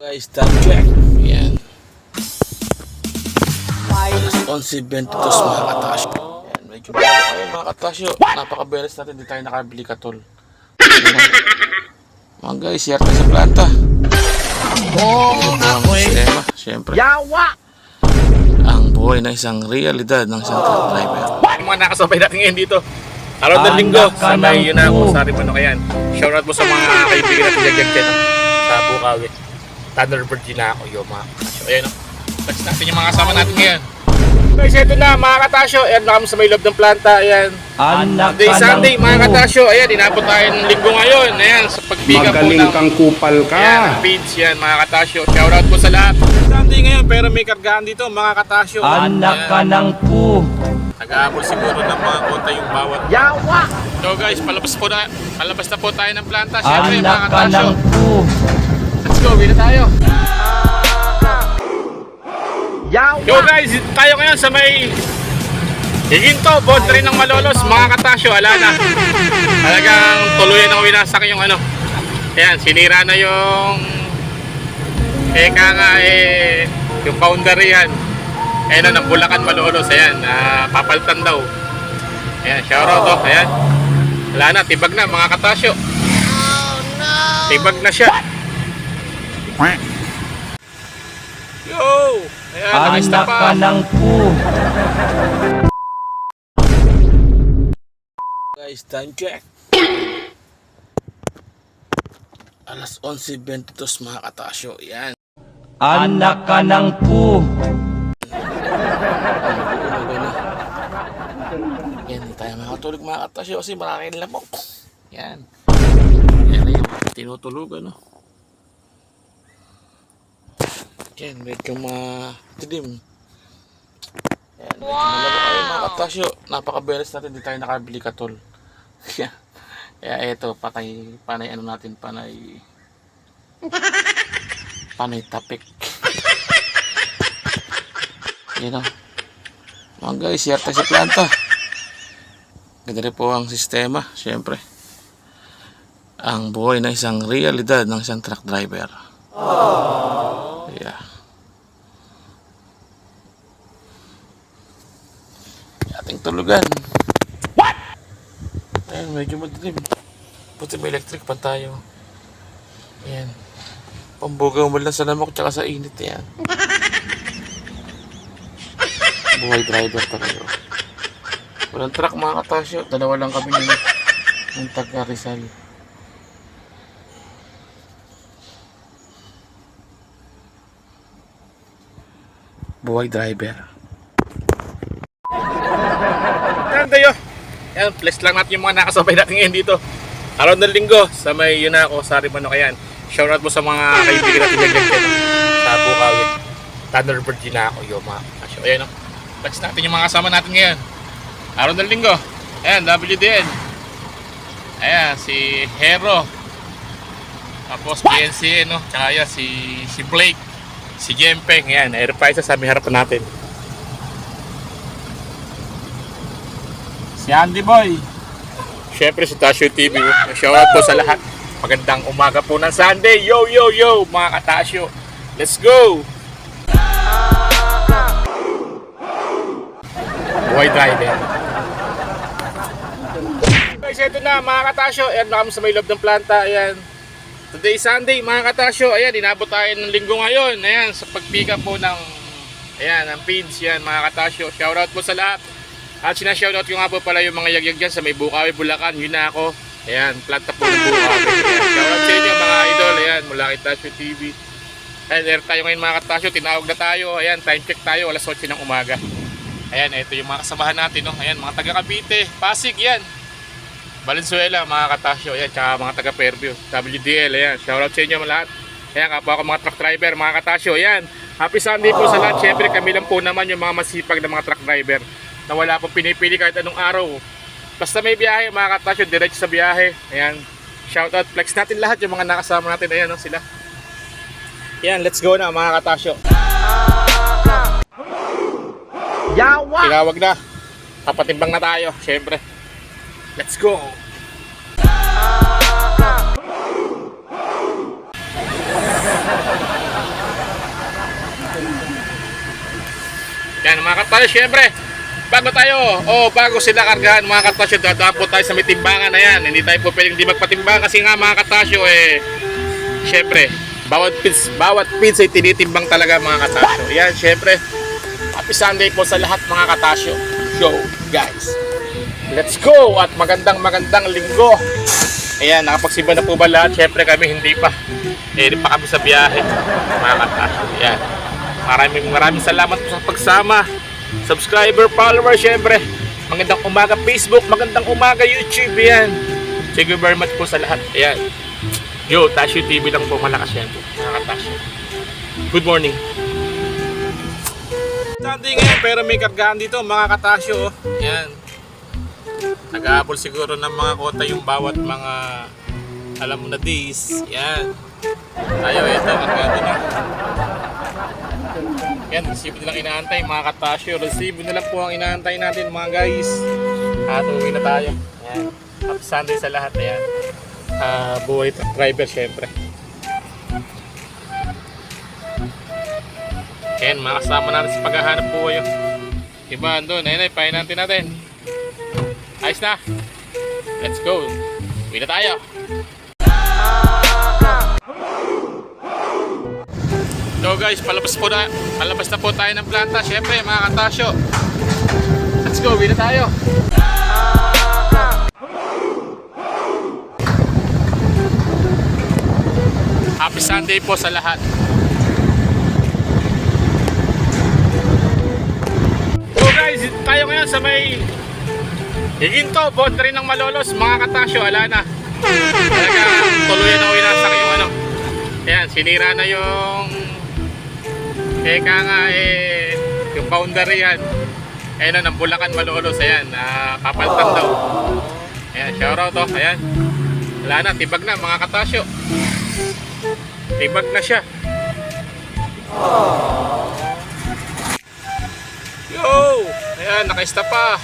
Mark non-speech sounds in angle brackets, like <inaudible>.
Guys, time check. Yan. Alas 11.22 mga katasyo. Yan, medyo bago kayo mga katasyo. Napaka-beres natin, di tayo nakabili katol. Yan. Mga guys, yarte sa planta. Oh, ang sistema, syempre. Yawa! Ang buhay na isang realidad ng isang truck driver. Yung mga nakasabay natin ngayon dito. Araw ng linggo, sa may yun na ako, sa Rimano kayan. Shoutout mo sa mga <laughs> kaibigan natin dyan dyan sa Bukawi. Tanner Virginia ako, yo mga katasyo. Ayan o. Touch natin yung mga kasama natin ngayon. Guys, ito na mga katasyo. Ayan na kami sa may loob ng planta. Ayan. Anak Sunday, Sunday mga katasyo. Ayan, inabot tayo ng linggo ngayon. Ayan, sa pagpiga po Magaling ng... kang kupal ka. Ayan, ang page yan mga katasyo. Shoutout po sa lahat. Sunday ngayon, pero may kargaan dito mga katasyo. Anak ka ng po. Nag-aabol siguro ng mga konta yung bawat Yawa! So guys, palabas po na, palabas na po tayo ng planta. Siyempre, mga Anak ka katasyo. ng po. Let's go, bina tayo. Yo guys, tayo ngayon sa may Higinto, boundary ng Malolos, mga katasyo, ala na. Talagang tuluyan ang winasak yung ano. Ayan, sinira na yung Eka nga eh, yung boundary yan. Ayan na, ng Bulacan Malolos, ayan, ah, papalitan daw. Ayan, shoutout to, ayan. Wala na, tibag na mga katasyo. Tibag na siya. Yo! Ayan, Anak ka ng po. Guys, time check. Alas 11.22 mga katasyo. Yan. Anak ka ng po. Yan, hindi tayo makatulog mga katasyo kasi maraming lamok. Yan. Yan na yung tinutulugan, no? Yan, medyo matilim. Yan, medyo malabo kayo mga katasyo. Napaka-beres natin, hindi tayo nakabili katol. Yan. <laughs> Kaya eto, patay, panay ano natin, panay... Panay tapik. <laughs> Yan o. Mga guys, yarte sa planta. Ganda rin po ang sistema, syempre. Ang buhay na isang realidad ng isang truck driver. Yeah. Tulugan. What? Ayun, medyo madilim. Buti may electric pa tayo. Ayan. Pambugaw mo lang sa lamok tsaka sa init yan. <laughs> Buhay driver talaga. Walang truck mga katasyo. Dalawa lang kami ng, ng taga Rizal. Buhay driver. Yan tayo. Yan, bless lang natin yung mga nakasabay natin ngayon dito. Araw ng linggo, sa may yun ako, sa Rimano kayan. Shoutout mo sa mga kaibigan natin dyan dyan sa Bukawi. Tanner Virginia ako, yo mga kasyo. Ayan o. Bless natin yung mga kasama natin ngayon. Araw ng linggo. Ayan, WDN. Ayan, si Hero. Tapos PNC, no? Tsaka yan, si, si Blake. Si Jempeng. Ayan, air prices sa may harapan natin. Si Andy Boy. Siyempre si Tasyo TV. Shoutout po sa lahat. Magandang umaga po ng Sunday. Yo, yo, yo, mga katasyo. Let's go! Boy driver. Guys, ito na mga katasyo. Ayan na kami sa may loob ng planta. Ayan. Today Sunday mga katasyo. Ayan, inabot tayo ng linggo ngayon. Ayan, sa pagpika po ng Ayan, ang feeds yan mga katasyo. Shoutout po sa lahat. At sinashoutout ko nga po pala yung mga yagyag dyan sa may Bukawi, Bulacan. Yun na ako. Ayan, planta po ng Bukawi. Shoutout sa inyo mga idol. Ayan, mula kay Tasyo TV. Ayan, air tayo ngayon mga katasyo. Tinawag na tayo. Ayan, time check tayo. Alas 8 ng umaga. Ayan, ito yung mga kasamahan natin. No? Ayan, mga taga Cavite. Pasig yan. Valenzuela, mga katasyo. Ayan, tsaka mga taga Fairview. WDL. Ayan, shoutout sa inyo mga lahat. Ayan, kapwa ako mga truck driver, mga katasyo. Ayan, happy Sunday po sa lahat. Siyempre, kami lang po naman yung mga masipag na mga truck driver na wala pong pinipili kahit anong araw. Basta may biyahe, mga katasyo, diretso sa biyahe. Ayan. Shout out flex natin lahat yung mga nakasama natin. Ayan, no, sila. Ayan, let's go na mga katasyo. Yawa! Tinawag na. Papatimbang na tayo, syempre. Let's go! Yan, mga katasyo, syempre bago tayo, o bago sila kargahan mga katasyo, dadaan tayo sa may timbangan na yan. Hindi tayo po pwedeng di magpatimbang kasi nga mga katasyo, eh, syempre, bawat pins, bawat pins ay tinitimbang talaga mga katasyo. Yan, syempre, happy Sunday po sa lahat mga katasyo. Go, guys! Let's go! At magandang magandang linggo. Ayan, nakapagsimba na po ba lahat? Siyempre kami hindi pa. Eh, hindi pa kami sa biyahe. Mga katasyo. Ayan. Maraming maraming salamat po sa pagsama. Subscriber, follower, siyempre. Magandang umaga Facebook, magandang umaga YouTube. Ayan. Thank you very much po sa lahat. Ayan. Yo, Tasyo TV lang po malakas yan po. Good morning. Sunday ngayon pero may kargahan dito mga katasyo. oh. Ayan. Nag-aabol siguro ng mga kota yung bawat mga alam mo na days. Yan. Tayo ito, kargado na. Yan, resibo nilang inaantay mga katasyo. Resibo na lang po ang inaantay natin mga guys. At uwi na tayo. Yan. Happy Sunday sa lahat. Yan. Ah, buhay driver syempre. Yan, mga kasama natin sa paghahanap buhay. oh. Iba, doon. Ayun ay, pahin natin natin. Ayos na. Let's go. Uwi na tayo. Guys, palabas po na, palabas na po tayo ng planta. Siyempre, mga katasyo. Let's go, uwi na tayo. Happy Sunday po sa lahat. So guys, tayo ngayon sa may Higinto, boundary ng Malolos, mga katasyo, ala na. Talaga, tuloy na winasak yung ano. Ayan, sinira na yung Eka nga eh, yung boundary yan. Ayan na, ng Bulacan Malolos, ayan, uh, kapaltan daw. Ayan, shoutout to, ayan. Wala na, tibag na mga katasyo. Tibag na siya. Yo! Ayan, nakaista pa.